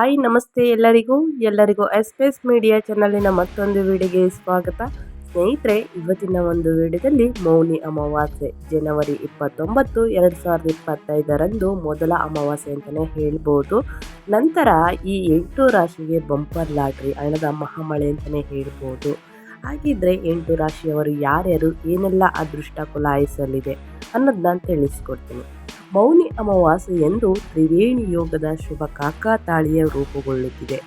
Hi, ನಮಸ್ತೆ ಎಲ್ಲರಿಗೂ. ಎಲ್ಲರಿಗೂ ಎಸ್ಪೇಸ್ ಮೀಡಿಯಾ ಚಾನಲಿನ ಮತ್ತೊಂದು ವಿಡಿಯೋಗೆ ಸ್ವಾಗತ. ಸ್ನೇಹಿತರೆ, ಇವತ್ತಿನ ಒಂದು ವಿಡಿಯೋದಲ್ಲಿ ಮೌನಿ ಅಮಾವಾಸ್ಯೆ, ಜನವರಿ ಇಪ್ಪತ್ತೊಂಬತ್ತು, ಎರಡು ಸಾವಿರದ ಇಪ್ಪತ್ತೈದರಂದು ಮೊದಲ ಅಮಾವಾಸ್ಯೆ ಅಂತಲೇ ಹೇಳ್ಬೋದು. ನಂತರ ಈ ಎಂಟು ರಾಶಿಗೆ ಬಂಪರ್ ಲಾಟ್ರಿ, ಹಣದ ಮಹಾಮಳೆ ಅಂತಲೇ ಹೇಳ್ಬೋದು. ಹಾಗಿದ್ರೆ ಎಂಟು ರಾಶಿಯವರು ಯಾರ್ಯಾರು, ಏನೆಲ್ಲ ಅದೃಷ್ಟ ಕುಲಾಯಿಸಲಿದೆ ಅನ್ನೋದನ್ನ ತಿಳಿಸ್ಕೊಡ್ತೀನಿ. ಮೌನಿ ಅಮಾವಾಸ್ಯೆ ಎಂದು ತ್ರಿವೇಣಿ ಯೋಗದ ಶುಭ ಕಾಕಾತಾಳಿಯ ರೂಪುಗೊಳ್ಳುತ್ತಿದೆ.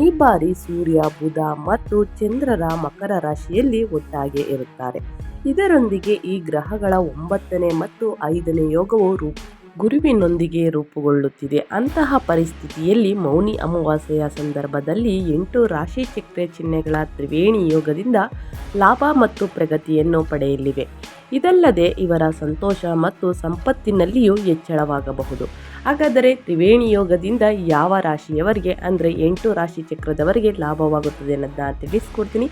ಈ ಬಾರಿ ಸೂರ್ಯ, ಬುಧ ಮತ್ತು ಚಂದ್ರರ ಮಕರ ರಾಶಿಯಲ್ಲಿ ಒಟ್ಟಾಗಿ ಇರುತ್ತಾರೆ. ಇದರೊಂದಿಗೆ ಈ ಗ್ರಹಗಳ ಒಂಬತ್ತನೇ ಮತ್ತು ಐದನೇ ಯೋಗವು ರೂಪ ಗುರುವಿನೊಂದಿಗೆ ರೂಪುಗೊಳ್ಳುತ್ತಿದೆ. ಅಂತಹ ಪರಿಸ್ಥಿತಿಯಲ್ಲಿ ಮೌನಿ ಅಮಾವಾಸ್ಯೆಯ ಸಂದರ್ಭದಲ್ಲಿ ಎಂಟು ರಾಶಿ ಚಕ್ರ ಚಿಹ್ನೆಗಳ ತ್ರಿವೇಣಿ ಯೋಗದಿಂದ ಲಾಭ ಮತ್ತು ಪ್ರಗತಿಯನ್ನು ಪಡೆಯಲಿವೆ. ಇದಲ್ಲದೆ ಇವರ ಸಂತೋಷ ಮತ್ತು ಸಂಪತ್ತಿನಲ್ಲಿಯೂ ಹೆಚ್ಚಳವಾಗಬಹುದು. ಹಾಗಾದರೆ ತ್ರಿವೇಣಿ ಯೋಗದಿಂದ ಯಾವ ರಾಶಿಯವರಿಗೆ, ಅಂದರೆ ಎಂಟು ರಾಶಿ ಚಕ್ರದವರಿಗೆ ಲಾಭವಾಗುತ್ತದೆ ಅನ್ನೋದನ್ನ ತಿಳಿಸ್ಕೊಡ್ತೀನಿ.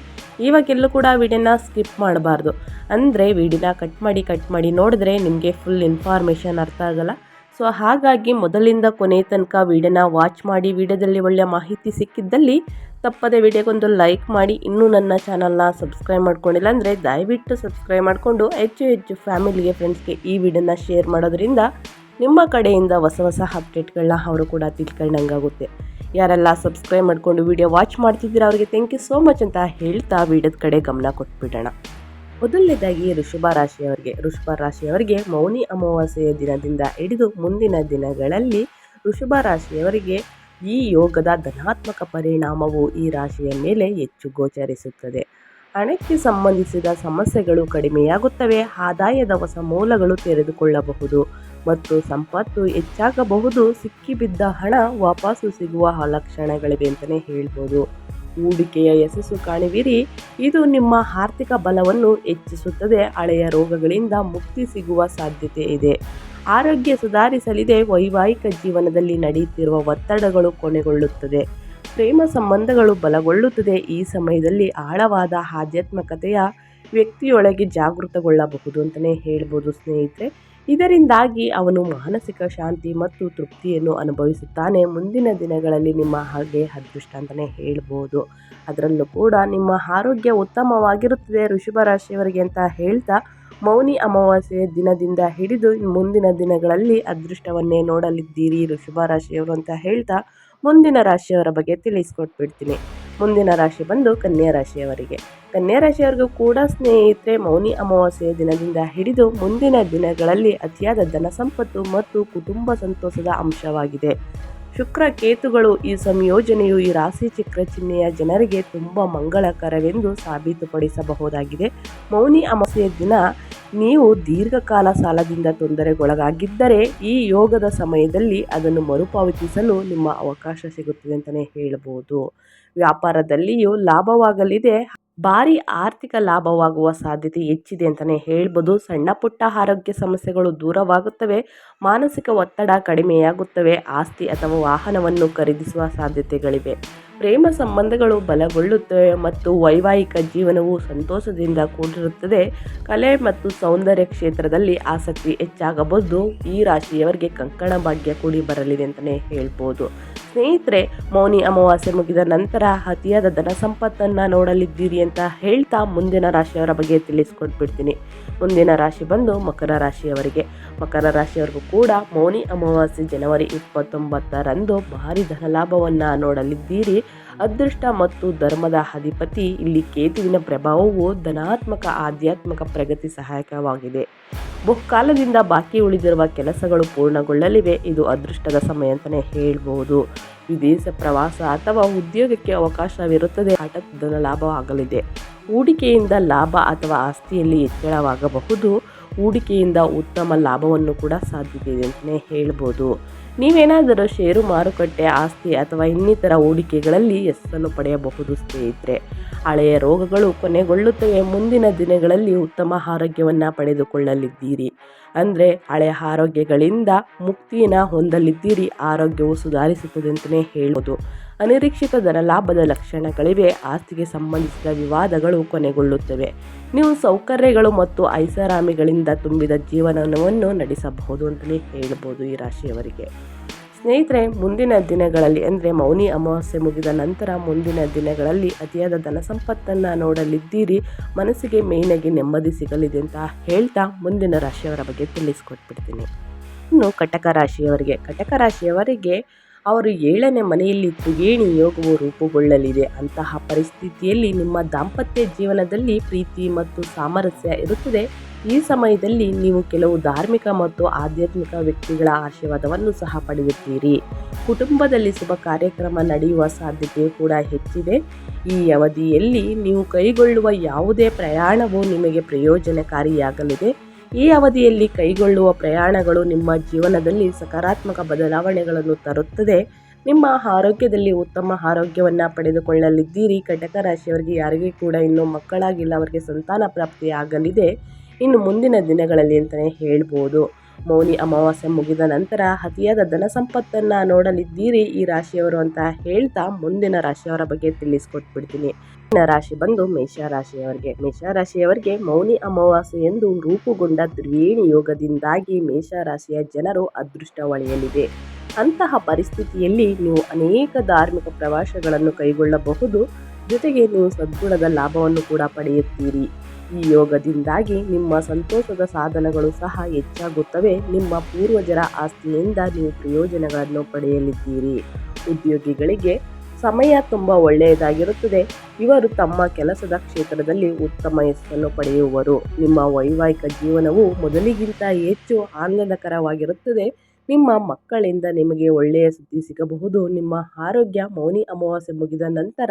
ಇವಾಗೆಲ್ಲೂ ಕೂಡ ವಿಡಿಯೋನ ಸ್ಕಿಪ್ ಮಾಡಬಾರ್ದು. ಅಂದರೆ ವಿಡಿಯೋನ ಕಟ್ ಮಾಡಿ ಕಟ್ ಮಾಡಿ ನೋಡಿದ್ರೆ ನಿಮಗೆ ಫುಲ್ ಇನ್ಫಾರ್ಮೇಷನ್ ಅರ್ಥ ಆಗಲ್ಲ. ಸೊ ಹಾಗಾಗಿ ಮೊದಲಿಂದ ಕೊನೆ ತನಕ ವಿಡಿಯೋನ ವಾಚ್ ಮಾಡಿ, ವಿಡಿಯೋದಲ್ಲಿ ಒಳ್ಳೆಯ ಮಾಹಿತಿ ಸಿಕ್ಕಿದ್ದಲ್ಲಿ ತಪ್ಪದೆ ವಿಡಿಯೋಗೊಂದು ಲೈಕ್ ಮಾಡಿ. ಇನ್ನೂ ನನ್ನ ಚಾನಲ್ನ ಸಬ್ಸ್ಕ್ರೈಬ್ ಮಾಡ್ಕೊಂಡಿಲ್ಲ ಅಂದರೆ ದಯವಿಟ್ಟು ಸಬ್ಸ್ಕ್ರೈಬ್ ಮಾಡಿಕೊಂಡು, ಹೆಚ್ಚು ಹೆಚ್ಚು ಫ್ಯಾಮಿಲಿಗೆ ಫ್ರೆಂಡ್ಸ್ಗೆ ಈ ವಿಡಿಯೋನ ಶೇರ್ ಮಾಡೋದ್ರಿಂದ ನಿಮ್ಮ ಕಡೆಯಿಂದ ಹೊಸ ಹೊಸ ಅಪ್ಡೇಟ್ಗಳನ್ನ ಅವರು ಕೂಡ ತಿಳ್ಕೊಂಡಂಗಾಗುತ್ತೆ. ಯಾರೆಲ್ಲ ಸಬ್ಸ್ಕ್ರೈಬ್ ಮಾಡಿಕೊಂಡು ವಿಡಿಯೋ ವಾಚ್ ಮಾಡ್ತಿದ್ದೀರಾ ಅವರಿಗೆ ಥ್ಯಾಂಕ್ ಯು ಸೋ ಮಚ್ ಅಂತ ಹೇಳ್ತಾ ವಿಡಿಯೋದ ಕಡೆ ಗಮನ ಕೊಟ್ಬಿಡೋಣ. ಮೊದಲನೇದಾಗಿ ಋಷಭ ರಾಶಿಯವರಿಗೆ ಋಷಭ ರಾಶಿಯವರಿಗೆ ಮೌನಿ ಅಮಾವಾಸ್ಯೆಯ ದಿನದಿಂದ ಹಿಡಿದು ಮುಂದಿನ ದಿನಗಳಲ್ಲಿ ಋಷಭ ರಾಶಿಯವರಿಗೆ ಈ ಯೋಗದ ಧನಾತ್ಮಕ ಪರಿಣಾಮವು ಈ ರಾಶಿಯ ಮೇಲೆ ಹೆಚ್ಚು ಗೋಚರಿಸುತ್ತದೆ. ಹಣಕ್ಕೆ ಸಂಬಂಧಿಸಿದ ಸಮಸ್ಯೆಗಳು ಕಡಿಮೆಯಾಗುತ್ತವೆ, ಆದಾಯದ ಹೊಸ ಮೂಲಗಳು ತೆರೆದುಕೊಳ್ಳಬಹುದು. ಮತ್ತು ಸಂಪತ್ತು ಹೆಚ್ಚಾಗಬಹುದು, ಸಿಕ್ಕಿಬಿದ್ದ ಹಣ ವಾಪಸ್ಸು ಸಿಗುವ ಲಕ್ಷಣಗಳಿವೆ ಅಂತಲೇ ಹೇಳ್ಬೋದು. ಹೂಡಿಕೆಯ ಯಶಸ್ಸು ಕಾಣುವಿರಿ. ಇದು ನಿಮ್ಮ ಆರ್ಥಿಕ ಬಲವನ್ನು ಹೆಚ್ಚಿಸುತ್ತದೆ, ಹಳೆಯ ರೋಗಗಳಿಂದ ಮುಕ್ತಿ ಸಿಗುವ ಸಾಧ್ಯತೆ ಇದೆ. ಆರೋಗ್ಯ ಸುಧಾರಿಸಲಿದೆ, ವೈವಾಹಿಕ ಜೀವನದಲ್ಲಿ ನಡೆಯುತ್ತಿರುವ ಒತ್ತಡಗಳು ಕೊನೆಗೊಳ್ಳುತ್ತದೆ. ಪ್ರೇಮ ಸಂಬಂಧಗಳು ಬಲಗೊಳ್ಳುತ್ತದೆ. ಈ ಸಮಯದಲ್ಲಿ ಆಳವಾದ ಆಧ್ಯಾತ್ಮಕತೆಯ ವ್ಯಕ್ತಿಯೊಳಗೆ ಜಾಗೃತಗೊಳ್ಳಬಹುದು ಅಂತಲೇ ಹೇಳ್ಬೋದು ಸ್ನೇಹಿತರೆ. ಇದರಿಂದಾಗಿ ಅವನು ಮಾನಸಿಕ ಶಾಂತಿ ಮತ್ತು ತೃಪ್ತಿಯನ್ನು ಅನುಭವಿಸುತ್ತಾನೆ. ಮುಂದಿನ ದಿನಗಳಲ್ಲಿ ನಿಮ್ಮ ಹಾಗೆ ಅದೃಷ್ಟ ಅಂತಲೇ ಹೇಳ್ಬೋದು. ಅದರಲ್ಲೂ ಕೂಡ ನಿಮ್ಮ ಆರೋಗ್ಯ ಉತ್ತಮವಾಗಿರುತ್ತದೆ. ಋಷಭ ರಾಶಿಯವರಿಗೆ ಅಂತ ಹೇಳ್ತಾ, ಮೌನಿ ಅಮಾವಾಸ್ಯೆಯ ದಿನದಿಂದ ಹಿಡಿದು ಮುಂದಿನ ದಿನಗಳಲ್ಲಿ ಅದೃಷ್ಟವನ್ನೇ ನೋಡಲಿದ್ದೀರಿ ಋಷಭ ರಾಶಿಯವರು ಅಂತ ಹೇಳ್ತಾ, ಮುಂದಿನ ರಾಶಿಯವರ ಬಗ್ಗೆ ತಿಳಿಸ್ಕೊಟ್ಬಿಡ್ತೀನಿ. ಮುಂದಿನ ರಾಶಿ ಬಂದು ಕನ್ಯಾ ರಾಶಿಯವರಿಗೆ. ಕನ್ಯಾ ರಾಶಿಯವರಿಗೂ ಕೂಡ ಸ್ನೇಹಿತರೆ, ಮೌನಿ ಅಮಾವಾಸ್ಯೆಯ ದಿನದಿಂದ ಹಿಡಿದು ಮುಂದಿನ ದಿನಗಳಲ್ಲಿ ಅತಿಯಾದ ಧನ ಸಂಪತ್ತು ಮತ್ತು ಕುಟುಂಬ ಸಂತೋಷದ ಅಂಶವಾಗಿದೆ. ಶುಕ್ರ ಕೇತುಗಳು ಈ ಸಂಯೋಜನೆಯು ಈ ರಾಶಿ ಚಕ್ರ ಚಿಹ್ನೆಯ ಜನರಿಗೆ ತುಂಬ ಮಂಗಳಕರವೆಂದು ಸಾಬೀತುಪಡಿಸಬಹುದಾಗಿದೆ. ಮೌನಿ ಅಮಾವಾಸ್ಯೆಯ ದಿನ, ನೀವು ದೀರ್ಘಕಾಲ ಸಾಲದಿಂದ ತೊಂದರೆಗೊಳಗಾಗಿದ್ದರೆ ಈ ಯೋಗದ ಸಮಯದಲ್ಲಿ ಅದನ್ನು ಮರುಪಾವತಿಸಲು ನಿಮ್ಮ ಅವಕಾಶ ಸಿಗುತ್ತದೆ ಅಂತಲೇ ಹೇಳಬಹುದು ವ್ಯಾಪಾರದಲ್ಲಿಯೂ ಲಾಭವಾಗಲಿದೆ. ಭಾರಿ ಆರ್ಥಿಕ ಲಾಭವಾಗುವ ಸಾಧ್ಯತೆ ಹೆಚ್ಚಿದೆ ಅಂತಲೇ ಹೇಳ್ಬೋದು. ಸಣ್ಣ ಪುಟ್ಟ ಆರೋಗ್ಯ ಸಮಸ್ಯೆಗಳು ದೂರವಾಗುತ್ತವೆ. ಮಾನಸಿಕ ಒತ್ತಡ ಕಡಿಮೆಯಾಗುತ್ತವೆ. ಆಸ್ತಿ ಅಥವಾ ವಾಹನವನ್ನು ಖರೀದಿಸುವ ಸಾಧ್ಯತೆಗಳಿವೆ. ಪ್ರೇಮ ಸಂಬಂಧಗಳು ಬಲಗೊಳ್ಳುತ್ತವೆ ಮತ್ತು ವೈವಾಹಿಕ ಜೀವನವು ಸಂತೋಷದಿಂದ ಕೂಡಿರುತ್ತದೆ. ಕಲೆ ಮತ್ತು ಸೌಂದರ್ಯ ಕ್ಷೇತ್ರದಲ್ಲಿ ಆಸಕ್ತಿ ಹೆಚ್ಚಾಗಬಹುದು. ಈ ರಾಶಿಯವರಿಗೆ ಕಂಕಣ ಭಾಗ್ಯ ಕೂಡಿ ಬರಲಿದೆ ಅಂತಲೇ ಹೇಳ್ಬೋದು. ಸ್ನೇಹಿತರೆ, ಮೌನಿ ಅಮಾವಾಸ್ಯೆ ಮುಗಿದ ನಂತರ ಅತಿಯಾದ ಧನ ಸಂಪತ್ತನ್ನು ನೋಡಲಿದ್ದೀರಿ ಅಂತ ಹೇಳ್ತಾ ಮುಂದಿನ ರಾಶಿಯವರ ಬಗ್ಗೆ ತಿಳಿಸ್ಕೊಟ್ಬಿಡ್ತೀನಿ. ಮುಂದಿನ ರಾಶಿ ಬಂದು ಮಕರ ರಾಶಿಯವರಿಗೆ. ಮಕರ ರಾಶಿಯವರಿಗೂ ಕೂಡ ಮೌನಿ ಅಮಾವಾಸ್ಯೆ ಜನವರಿ ಇಪ್ಪತ್ತೊಂಬತ್ತರಂದು ಭಾರಿ ಧನಲಾಭವನ್ನು ನೋಡಲಿದ್ದೀರಿ. ಅದೃಷ್ಟ ಮತ್ತು ಧರ್ಮದ ಅಧಿಪತಿ. ಇಲ್ಲಿ ಕೇತುವಿನ ಪ್ರಭಾವವು ಧನಾತ್ಮಕ, ಆಧ್ಯಾತ್ಮಿಕ ಪ್ರಗತಿ ಸಹಾಯಕವಾಗಿದೆ. ಬಹುಕಾಲದಿಂದ ಬಾಕಿ ಉಳಿದಿರುವ ಕೆಲಸಗಳು ಪೂರ್ಣಗೊಳ್ಳಲಿವೆ. ಇದು ಅದೃಷ್ಟದ ಸಮಯ ಅಂತಲೇ ಹೇಳ್ಬೋದು. ವಿದೇಶ ಪ್ರವಾಸ ಅಥವಾ ಉದ್ಯೋಗಕ್ಕೆ ಅವಕಾಶವಿರುತ್ತದೆ. ಧನ ಲಾಭವಾಗಲಿದೆ. ಹೂಡಿಕೆಯಿಂದ ಲಾಭ ಅಥವಾ ಆಸ್ತಿಯಲ್ಲಿ ಹೆಚ್ಚಳವಾಗಬಹುದು. ಹೂಡಿಕೆಯಿಂದ ಉತ್ತಮ ಲಾಭವನ್ನು ಕೂಡ ಸಾಧ್ಯತೆ ಇದೆ ಅಂತಲೇ ಹೇಳ್ಬೋದು. ನೀವೇನಾದರೂ ಷೇರು, ಮಾರುಕಟ್ಟೆ, ಆಸ್ತಿ ಅಥವಾ ಇನ್ನಿತರ ಹೂಡಿಕೆಗಳಲ್ಲಿ ಯಶಸ್ಸನ್ನು ಪಡೆಯಬಹುದು ಸ್ನೇಹಿತರೆ. ಹಳೆಯ ರೋಗಗಳು ಕೊನೆಗೊಳ್ಳುತ್ತವೆ. ಮುಂದಿನ ದಿನಗಳಲ್ಲಿ ಉತ್ತಮ ಆರೋಗ್ಯವನ್ನು ಪಡೆದುಕೊಳ್ಳಲಿದ್ದೀರಿ. ಅಂದರೆ ಹಳೆಯ ಆರೋಗ್ಯಗಳಿಂದ ಮುಕ್ತಿಯನ್ನು ಹೊಂದಲಿದ್ದೀರಿ. ಆರೋಗ್ಯವು ಸುಧಾರಿಸುತ್ತದೆ ಅಂತಲೇ ಹೇಳೋದು ಅನಿರೀಕ್ಷಿತ ಲಾಭದ ಲಕ್ಷಣಗಳಿವೆ. ಆಸ್ತಿಗೆ ಸಂಬಂಧಿಸಿದ ವಿವಾದಗಳು ಕೊನೆಗೊಳ್ಳುತ್ತವೆ. ನೀವು ಸೌಕರ್ಯಗಳು ಮತ್ತು ಐಷಾರಾಮಿಗಳಿಂದ ತುಂಬಿದ ಜೀವನವನ್ನು ನಡೆಸಬಹುದು ಅಂತಲೇ ಹೇಳ್ಬೋದು ಈ ರಾಶಿಯವರಿಗೆ. ಸ್ನೇಹಿತರೆ, ಮುಂದಿನ ದಿನಗಳಲ್ಲಿ ಅಂದರೆ ಮೌನಿ ಅಮಾವಾಸ್ಯೆ ಮುಗಿದ ನಂತರ ಮುಂದಿನ ದಿನಗಳಲ್ಲಿ ಅತಿಯಾದ ಧನ ಸಂಪತ್ತನ್ನು ನೋಡಲಿದ್ದೀರಿ. ಮನಸ್ಸಿಗೆ ಮೇಯ್ನಾಗಿ ನೆಮ್ಮದಿ ಸಿಗಲಿದೆ ಅಂತ ಹೇಳ್ತಾ ಮುಂದಿನ ರಾಶಿಯವರ ಬಗ್ಗೆ ತಿಳಿಸ್ಕೊಟ್ಬಿಡ್ತೀನಿ. ಇನ್ನು ಕಟಕ ರಾಶಿಯವರಿಗೆ ಕಟಕ ರಾಶಿಯವರಿಗೆ ಅವರು ಏಳನೇ ಮನೆಯಲ್ಲಿ ತ್ರಿವೇಣಿ ಯೋಗವು ರೂಪುಗೊಳ್ಳಲಿದೆ. ಅಂತಹ ಪರಿಸ್ಥಿತಿಯಲ್ಲಿ ನಿಮ್ಮ ದಾಂಪತ್ಯ ಜೀವನದಲ್ಲಿ ಪ್ರೀತಿ ಮತ್ತು ಸಾಮರಸ್ಯ ಇರುತ್ತದೆ. ಈ ಸಮಯದಲ್ಲಿ ನೀವು ಕೆಲವು ಧಾರ್ಮಿಕ ಮತ್ತು ಆಧ್ಯಾತ್ಮಿಕ ವ್ಯಕ್ತಿಗಳ ಆಶೀರ್ವಾದವನ್ನು ಸಹ ಪಡೆಯುತ್ತೀರಿ. ಕುಟುಂಬದಲ್ಲಿ ಶುಭ ಕಾರ್ಯಕ್ರಮ ನಡೆಯುವ ಸಾಧ್ಯತೆ ಕೂಡ ಹೆಚ್ಚಿದೆ. ಈ ಅವಧಿಯಲ್ಲಿ ನೀವು ಕೈಗೊಳ್ಳುವ ಯಾವುದೇ ಪ್ರಯಾಣವು ನಿಮಗೆ ಪ್ರಯೋಜನಕಾರಿಯಾಗಲಿದೆ. ಈ ಅವಧಿಯಲ್ಲಿ ಕೈಗೊಳ್ಳುವ ಪ್ರಯಾಣಗಳು ನಿಮ್ಮ ಜೀವನದಲ್ಲಿ ಸಕಾರಾತ್ಮಕ ಬದಲಾವಣೆಗಳನ್ನು ತರುತ್ತದೆ. ನಿಮ್ಮ ಆರೋಗ್ಯದಲ್ಲಿ ಉತ್ತಮ ಆರೋಗ್ಯವನ್ನು ಪಡೆದುಕೊಳ್ಳಲಿದ್ದೀರಿ. ಕಟಕ ರಾಶಿಯವರಿಗೆ ಯಾರಿಗೂ ಕೂಡ ಇನ್ನೂ ಮಕ್ಕಳಾಗಿಲ್ಲ, ಅವರಿಗೆ ಸಂತಾನ ಪ್ರಾಪ್ತಿಯಾಗಲಿದೆ. ಇನ್ನು ಮುಂದಿನ ದಿನಗಳಲ್ಲಿ ಅಂತಲೇ ಹೇಳ್ಬೋದು. ಮೌನಿ ಅಮಾವಾಸ್ಯೆ ಮುಗಿದ ನಂತರ ಅತಿಯಾದ ಧನ ಸಂಪತ್ತನ್ನು ನೋಡಲಿದ್ದೀರಿ ಈ ರಾಶಿಯವರು ಅಂತ ಹೇಳ್ತಾ ಮುಂದಿನ ರಾಶಿಯವರ ಬಗ್ಗೆ ತಿಳಿಸ್ಕೊಟ್ಬಿಡ್ತೀನಿ. ಮುಂದಿನ ರಾಶಿ ಬಂದು ಮೇಷ ರಾಶಿಯವರಿಗೆ. ಮೇಷ ರಾಶಿಯವರಿಗೆ ಮೌನಿ ಅಮಾವಾಸ್ಯೆ ಎಂದು ರೂಪುಗೊಂಡ ತ್ರಿವೇಣಿ ಯೋಗದಿಂದಾಗಿ ಮೇಷರಾಶಿಯ ಜನರು ಅದೃಷ್ಟ ಒಳೆಯಲಿದೆ. ಅಂತಹ ಪರಿಸ್ಥಿತಿಯಲ್ಲಿ ನೀವು ಅನೇಕ ಧಾರ್ಮಿಕ ಪ್ರವಾಸಗಳನ್ನು ಕೈಗೊಳ್ಳಬಹುದು. ಜೊತೆಗೆ ನೀವು ಸದ್ಗುಣದ ಲಾಭವನ್ನು ಕೂಡ ಪಡೆಯುತ್ತೀರಿ. ಈ ಯೋಗದಿಂದಾಗಿ ನಿಮ್ಮ ಸಂತೋಷದ ಸಾಧನಗಳು ಸಹ ಹೆಚ್ಚಾಗುತ್ತವೆ. ನಿಮ್ಮ ಪೂರ್ವಜರ ಆಸ್ತಿಯಿಂದ ನೀವು ಪ್ರಯೋಜನಗಳನ್ನು ಪಡೆಯಲಿದ್ದೀರಿ. ಉದ್ಯೋಗಿಗಳಿಗೆ ಸಮಯ ತುಂಬ ಒಳ್ಳೆಯದಾಗಿರುತ್ತದೆ. ಇವರು ತಮ್ಮ ಕೆಲಸದ ಕ್ಷೇತ್ರದಲ್ಲಿ ಉತ್ತಮ ಯಶಸ್ಸನ್ನು ಪಡೆಯುವರು. ನಿಮ್ಮ ವೈವಾಹಿಕ ಜೀವನವು ಮೊದಲಿಗಿಂತ ಹೆಚ್ಚು ಆಹ್ಲಾದಕರವಾಗಿರುತ್ತದೆ ನಿಮ್ಮ ಮಕ್ಕಳಿಂದ ನಿಮಗೆ ಒಳ್ಳೆಯ ಸುದ್ದಿ ಸಿಗಬಹುದು. ನಿಮ್ಮ ಆರೋಗ್ಯ ಮೌನಿ ಅಮಾವಾಸ್ಯೆ ಮುಗಿದ ನಂತರ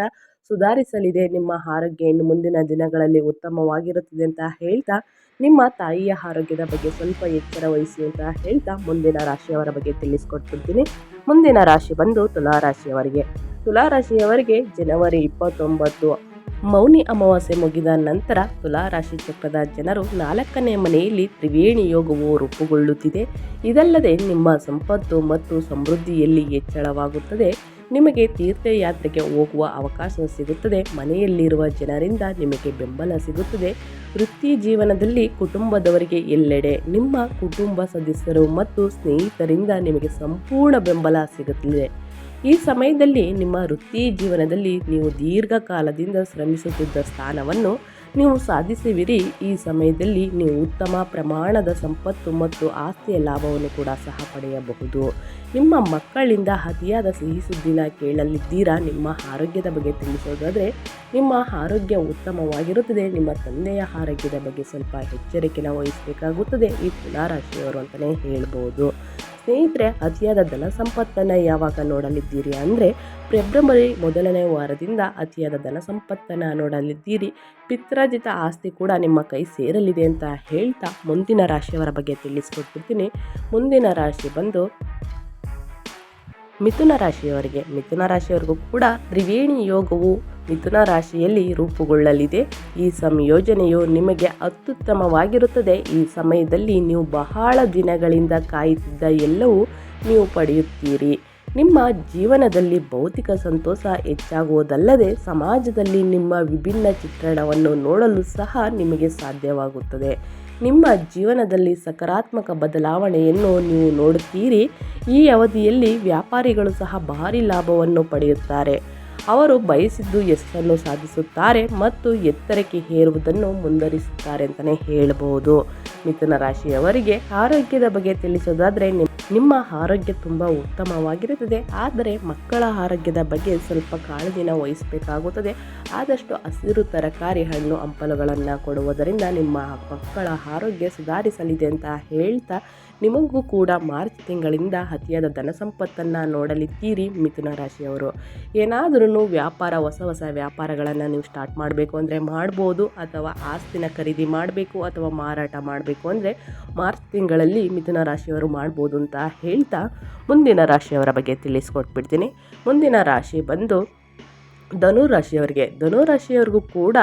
ಸುಧಾರಿಸಲಿದೆ. ನಿಮ್ಮ ಆರೋಗ್ಯ ಇನ್ನು ಮುಂದಿನ ದಿನಗಳಲ್ಲಿ ಉತ್ತಮವಾಗಿರುತ್ತದೆ ಅಂತ ಹೇಳ್ತಾ, ನಿಮ್ಮ ತಾಯಿಯ ಆರೋಗ್ಯದ ಬಗ್ಗೆ ಸ್ವಲ್ಪ ಎಚ್ಚರ ವಹಿಸಿ ಅಂತ ಹೇಳ್ತಾ ಮುಂದಿನ ರಾಶಿಯವರ ಬಗ್ಗೆ ತಿಳಿಸ್ಕೊಟ್ಬಿಡ್ತೀನಿ. ಮುಂದಿನ ರಾಶಿ ಬಂದು ತುಲಾರಾಶಿಯವರಿಗೆ. ತುಲಾರಾಶಿಯವರಿಗೆ ಜನವರಿ ಇಪ್ಪತ್ತೊಂಬತ್ತು ಮೌನಿ ಅಮಾವಾಸ್ಯೆ ಮುಗಿದ ನಂತರ ತುಲಾರಾಶಿ ಚಕ್ರದ ಜನರು ನಾಲ್ಕನೇ ಮನೆಯಲ್ಲಿ ತ್ರಿವೇಣಿ ಯೋಗವು ರೂಪುಗೊಳ್ಳುತ್ತಿದೆ. ಇದಲ್ಲದೆ ನಿಮ್ಮ ಸಂಪತ್ತು ಮತ್ತು ಸಮೃದ್ಧಿಯಲ್ಲಿ ಹೆಚ್ಚಳವಾಗುತ್ತದೆ. ನಿಮಗೆ ತೀರ್ಥಯಾತ್ರೆಗೆ ಹೋಗುವ ಅವಕಾಶ ಸಿಗುತ್ತದೆ. ಮನೆಯಲ್ಲಿರುವ ಜನರಿಂದ ನಿಮಗೆ ಬೆಂಬಲ ಸಿಗುತ್ತದೆ. ವೃತ್ತಿ ಜೀವನದಲ್ಲಿ ಕುಟುಂಬದವರಿಗೆ ಎಲ್ಲೆಡೆ ನಿಮ್ಮ ಕುಟುಂಬ ಸದಸ್ಯರು ಮತ್ತು ಸ್ನೇಹಿತರಿಂದ ನಿಮಗೆ ಸಂಪೂರ್ಣ ಬೆಂಬಲ ಸಿಗುತ್ತದೆ. ಈ ಸಮಯದಲ್ಲಿ ನಿಮ್ಮ ವೃತ್ತಿ ಜೀವನದಲ್ಲಿ ನೀವು ದೀರ್ಘಕಾಲದಿಂದ ಶ್ರಮಿಸುತ್ತಿದ್ದ ಸ್ಥಾನವನ್ನು ನೀವು ಸಾಧಿಸುವಿರಿ. ಈ ಸಮಯದಲ್ಲಿ ನೀವು ಉತ್ತಮ ಪ್ರಮಾಣದ ಸಂಪತ್ತು ಮತ್ತು ಆಸ್ತಿಯ ಲಾಭವನ್ನು ಕೂಡ ಸಹ ಪಡೆಯಬಹುದು. ನಿಮ್ಮ ಮಕ್ಕಳಿಂದ ಅತಿಯಾದ ಸಿಹಿ ಸುದ್ದಿನ ಕೇಳಲಿದ್ದೀರಾ? ನಿಮ್ಮ ಆರೋಗ್ಯದ ಬಗ್ಗೆ ತಿಳಿಸೋದಾದರೆ, ನಿಮ್ಮ ಆರೋಗ್ಯ ಉತ್ತಮವಾಗಿರುತ್ತದೆ. ನಿಮ್ಮ ತಂದೆಯ ಆರೋಗ್ಯದ ಬಗ್ಗೆ ಸ್ವಲ್ಪ ಎಚ್ಚರಿಕೆನ ವಹಿಸಬೇಕಾಗುತ್ತದೆ. ಈ ತುಲಾರಾಶಿಯವರು ಅಂತಲೇ ಹೇಳ್ಬೋದು. ಸ್ನೇಹಿತರೆ, ಅತಿಯಾದ ಧನ ಸಂಪತ್ತನ್ನು ಯಾವಾಗ ನೋಡಲಿದ್ದೀರಿ ಅಂದರೆ, ಫೆಬ್ರವರಿ ಮೊದಲನೇ ವಾರದಿಂದ ಅತಿಯಾದ ಧನ ಸಂಪತ್ತನ್ನು ನೋಡಲಿದ್ದೀರಿ. ಪಿತ್ರಾಜಿತ ಆಸ್ತಿ ಕೂಡ ನಿಮ್ಮ ಕೈ ಸೇರಲಿದೆ ಅಂತ ಹೇಳ್ತಾ ಮುಂದಿನ ರಾಶಿಯವರ ಬಗ್ಗೆ ತಿಳಿಸ್ಕೊಟ್ಬಿಡ್ತೀನಿ. ಮುಂದಿನ ರಾಶಿ ಬಂದು ಮಿಥುನ ರಾಶಿಯವರಿಗೆ. ಮಿಥುನ ರಾಶಿಯವರಿಗೂ ಕೂಡ ತ್ರಿವೇಣಿ ಯೋಗವು ಮಿಥುನ ರಾಶಿಯಲ್ಲಿ ರೂಪುಗೊಳ್ಳಲಿದೆ. ಈ ಸಂಯೋಜನೆಯು ನಿಮಗೆ ಅತ್ಯುತ್ತಮವಾಗಿರುತ್ತದೆ. ಈ ಸಮಯದಲ್ಲಿ ನೀವು ಬಹಳ ದಿನಗಳಿಂದ ಕಾಯುತ್ತಿದ್ದ ಎಲ್ಲವೂ ನೀವು ಪಡೆಯುತ್ತೀರಿ. ನಿಮ್ಮ ಜೀವನದಲ್ಲಿ ಭೌತಿಕ ಸಂತೋಷ ಹೆಚ್ಚಾಗುವುದಲ್ಲದೆ ಸಮಾಜದಲ್ಲಿ ನಿಮ್ಮ ವಿಭಿನ್ನ ಚಿತ್ರಣವನ್ನು ನೋಡಲು ಸಹ ನಿಮಗೆ ಸಾಧ್ಯವಾಗುತ್ತದೆ. ನಿಮ್ಮ ಜೀವನದಲ್ಲಿ ಸಕಾರಾತ್ಮಕ ಬದಲಾವಣೆಯನ್ನು ನೀವು ನೋಡುತ್ತೀರಿ. ಈ ಅವಧಿಯಲ್ಲಿ ವ್ಯಾಪಾರಿಗಳು ಸಹ ಭಾರಿ ಲಾಭವನ್ನು ಪಡೆಯುತ್ತಾರೆ. ಅವರು ಬಯಸಿದ್ದು ಯಶಸ್ಸನ್ನು ಸಾಧಿಸುತ್ತಾರೆ ಮತ್ತು ಎತ್ತರಕ್ಕೆ ಏರುವುದನ್ನು ಮುಂದುವರಿಸುತ್ತಾರೆ ಅಂತಲೇ ಹೇಳಬಹುದು ಮಿಥುನ ರಾಶಿಯವರಿಗೆ ಆರೋಗ್ಯದ ಬಗ್ಗೆ ತಿಳಿಸೋದಾದರೆ ನಿಮ್ಮ ಆರೋಗ್ಯ ತುಂಬ ಉತ್ತಮವಾಗಿರುತ್ತದೆ. ಆದರೆ ಮಕ್ಕಳ ಆರೋಗ್ಯದ ಬಗ್ಗೆ ಸ್ವಲ್ಪ ಕಾಳಜಿನ ವಹಿಸಬೇಕಾಗುತ್ತದೆ. ಆದಷ್ಟು ಹಸಿರು ತರಕಾರಿ ಹಣ್ಣು ಹಂಪಲುಗಳನ್ನು ಕೊಡುವುದರಿಂದ ನಿಮ್ಮ ಮಕ್ಕಳ ಆರೋಗ್ಯ ಸುಧಾರಿಸಲಿದೆ ಅಂತ ಹೇಳ್ತಾ ನಿಮಗೂ ಕೂಡ ಮಾರ್ಚ್ ತಿಂಗಳಿಂದ ಅತಿಯಾದ ಧನ ಸಂಪತ್ತನ್ನು ನೋಡಲಿದ್ದೀರಿ ಮಿಥುನ ರಾಶಿಯವರು. ಏನಾದರೂ ವ್ಯಾಪಾರ, ಹೊಸ ಹೊಸ ವ್ಯಾಪಾರಗಳನ್ನು ನೀವು ಸ್ಟಾರ್ಟ್ ಮಾಡಬೇಕು ಅಂದರೆ ಮಾಡ್ಬೋದು ಅಥವಾ ಆಸ್ತಿನ ಖರೀದಿ ಮಾಡಬೇಕು ಅಥವಾ ಮಾರಾಟ ಮಾಡಬೇಕು ಅಂದರೆ ಮಾರ್ಚ್ ತಿಂಗಳಲ್ಲಿ ಮಿಥುನ ರಾಶಿಯವರು ಮಾಡ್ಬೋದು ಅಂತ ಹೇಳ್ತಾ ಮುಂದಿನ ರಾಶಿಯವರ ಬಗ್ಗೆ ತಿಳಿಸ್ಕೊಟ್ಬಿಡ್ತೀನಿ. ಮುಂದಿನ ರಾಶಿ ಬಂದು ಧನು ರಾಶಿಯವರಿಗೆ. ಧನು ರಾಶಿಯವರಿಗೂ ಕೂಡ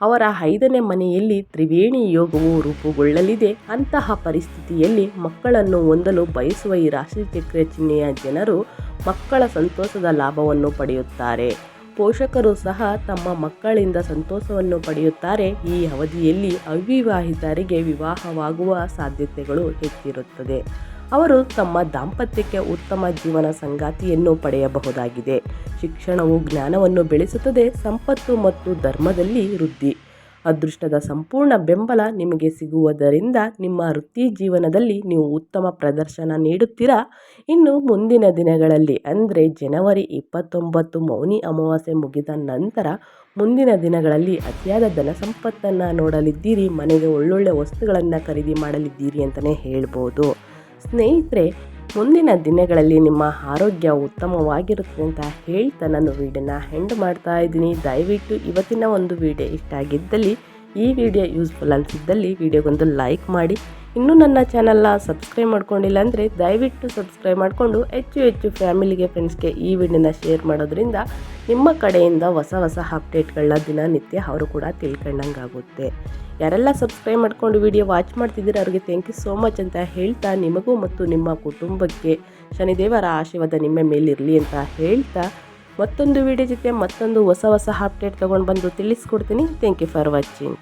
ಅವರ ಐದನೇ ಮನೆಯಲ್ಲಿ ತ್ರಿವೇಣಿ ಯೋಗವು ರೂಪುಗೊಳ್ಳಲಿದೆ. ಅಂತಹ ಪರಿಸ್ಥಿತಿಯಲ್ಲಿ ಮಕ್ಕಳನ್ನು ಹೊಂದಲು ಬಯಸುವ ಈ ರಾಶಿಚಕ್ರ ಚಿಹ್ನೆಯ ಜನರು ಮಕ್ಕಳ ಸಂತೋಷದ ಲಾಭವನ್ನು ಪಡೆಯುತ್ತಾರೆ. ಪೋಷಕರು ಸಹ ತಮ್ಮ ಮಕ್ಕಳಿಂದ ಸಂತೋಷವನ್ನು ಪಡೆಯುತ್ತಾರೆ. ಈ ಅವಧಿಯಲ್ಲಿ ಅವಿವಾಹಿತರಿಗೆ ವಿವಾಹವಾಗುವ ಸಾಧ್ಯತೆಗಳು ಹೆಚ್ಚಿರುತ್ತದೆ. ಅವರು ತಮ್ಮ ದಾಂಪತ್ಯಕ್ಕೆ ಉತ್ತಮ ಜೀವನ ಸಂಗಾತಿಯನ್ನು ಪಡೆಯಬಹುದಾಗಿದೆ. ಶಿಕ್ಷಣವು ಜ್ಞಾನವನ್ನು ಬೆಳೆಸುತ್ತದೆ, ಸಂಪತ್ತು ಮತ್ತು ಧರ್ಮದಲ್ಲಿ ವೃದ್ಧಿ. ಅದೃಷ್ಟದ ಸಂಪೂರ್ಣ ಬೆಂಬಲ ನಿಮಗೆ ಸಿಗುವುದರಿಂದ ನಿಮ್ಮ ವೃತ್ತಿ ಜೀವನದಲ್ಲಿ ನೀವು ಉತ್ತಮ ಪ್ರದರ್ಶನ ನೀಡುತ್ತೀರಾ? ಇನ್ನು ಮುಂದಿನ ದಿನಗಳಲ್ಲಿ, ಅಂದರೆ ಜನವರಿ ಇಪ್ಪತ್ತೊಂಬತ್ತು ಮೌನಿ ಅಮಾವಾಸ್ಯೆ ಮುಗಿದ ನಂತರ, ಮುಂದಿನ ದಿನಗಳಲ್ಲಿ ಅತಿಯಾದ ಧನ ಸಂಪತ್ತನ್ನು ನೋಡಲಿದ್ದೀರಿ, ಮನೆಗೆ ಒಳ್ಳೊಳ್ಳೆ ವಸ್ತುಗಳನ್ನು ಖರೀದಿ ಮಾಡಲಿದ್ದೀರಿ ಅಂತಲೇ ಹೇಳ್ಬೋದು. ಸ್ನೇಹಿತರೆ, ಮುಂದಿನ ದಿನಗಳಲ್ಲಿ ನಿಮ್ಮ ಆರೋಗ್ಯ ಉತ್ತಮವಾಗಿರುತ್ತೆ ಅಂತ ಹೇಳ್ತಾ ನಾನು ವೀಡಿಯೋನ ಹೆಂಡ್ ಮಾಡ್ತಾ ಇದ್ದೀನಿ. ದಯವಿಟ್ಟು ಇವತ್ತಿನ ಒಂದು ವಿಡಿಯೋ ಇಷ್ಟ ಆಗಿದ್ದಲ್ಲಿ ಈ ವಿಡಿಯೋ ಯೂಸ್ಫುಲ್ ಅನಿಸಿದ್ದಲ್ಲಿ ವಿಡಿಯೋಗೊಂದು ಲೈಕ್ ಮಾಡಿ. ಇನ್ನೂ ನನ್ನ ಚಾನಲ್ನ ಸಬ್ಸ್ಕ್ರೈಬ್ ಮಾಡ್ಕೊಂಡಿಲ್ಲ ಅಂದರೆ ದಯವಿಟ್ಟು ಸಬ್ಸ್ಕ್ರೈಬ್ ಮಾಡಿಕೊಂಡು ಹೆಚ್ಚು ಹೆಚ್ಚು ಫ್ಯಾಮಿಲಿಗೆ ಫ್ರೆಂಡ್ಸ್ಗೆ ಈ ವಿಡಿಯೋನ ಶೇರ್ ಮಾಡೋದ್ರಿಂದ ನಿಮ್ಮ ಕಡೆಯಿಂದ ಹೊಸ ಹೊಸ ಅಪ್ಡೇಟ್ಗಳನ್ನ ದಿನನಿತ್ಯ ಅವರು ಕೂಡ ತಿಳ್ಕೊಂಡಂಗಾಗುತ್ತೆ. ಯಾರೆಲ್ಲ ಸಬ್ಸ್ಕ್ರೈಬ್ ಮಾಡ್ಕೊಂಡು ವಿಡಿಯೋ ವಾಚ್ ಮಾಡ್ತಿದ್ದೀರ ಅವ್ರಿಗೆ ಥ್ಯಾಂಕ್ ಯು ಸೋ ಮಚ್ ಅಂತ ಹೇಳ್ತಾ ನಿಮಗೂ ಮತ್ತು ನಿಮ್ಮ ಕುಟುಂಬಕ್ಕೆ ಶನಿದೇವರ ಆಶೀರ್ವಾದ ನಿಮ್ಮ ಮೇಲಿರಲಿ ಅಂತ ಹೇಳ್ತಾ ಮತ್ತೊಂದು ವಿಡಿಯೋ ಜೊತೆ ಮತ್ತೊಂದು ಹೊಸ ಹೊಸ ಅಪ್ಡೇಟ್ ತೊಗೊಂಡು ಬಂದು ತಿಳಿಸ್ಕೊಡ್ತೀನಿ. Thank you for watching